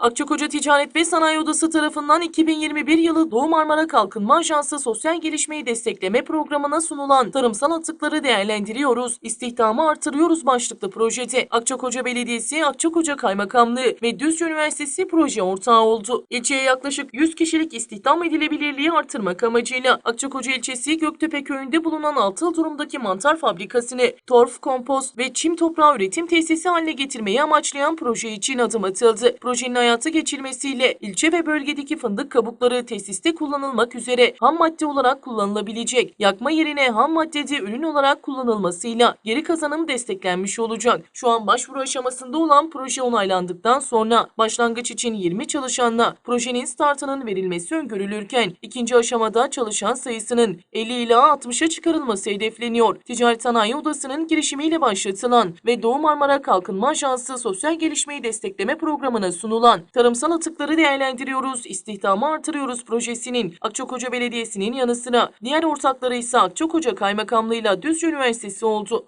Akçakoca Ticaret ve Sanayi Odası tarafından 2021 yılı Doğu Marmara Kalkınma Ajansı Sosyal Gelişmeyi Destekleme Programı'na sunulan tarımsal atıkları değerlendiriyoruz, istihdamı artırıyoruz başlıklı projede Akçakoca Belediyesi, Akçakoca Kaymakamlığı ve Düzce Üniversitesi proje ortağı oldu. İlçeye yaklaşık 100 kişilik istihdam edilebilirliği artırmak amacıyla Akçakoca ilçesi Göktepe köyünde bulunan atıl durumdaki mantar fabrikasını torf, kompost ve çim toprağı üretim tesisi haline getirmeyi amaçlayan proje için adım atıldı. Projenin hayata geçilmesiyle ilçe ve bölgedeki fındık kabukları tesiste kullanılmak üzere ham madde olarak kullanılabilecek. Yakma yerine ham maddede ürün olarak kullanılmasıyla geri kazanım desteklenmiş olacak. Şu an başvuru aşamasında olan proje onaylandıktan sonra başlangıç için 20 çalışanla projenin startının verilmesi öngörülürken ikinci aşamada çalışan sayısının 50 ila 60'a çıkarılması hedefleniyor. Ticaret Sanayi Odası'nın girişimiyle başlatılan ve Doğu Marmara Kalkınma Ajansı Sosyal Gelişmeyi Destekleme Programı'na sunulan Tarımsal Atıkları Değerlendiriyoruz, İstihdamı Artırıyoruz projesinin Akçakoca Belediyesi'nin yanı sıra diğer ortakları ise Akçakoca Kaymakamlığı'yla Düzce Üniversitesi oldu.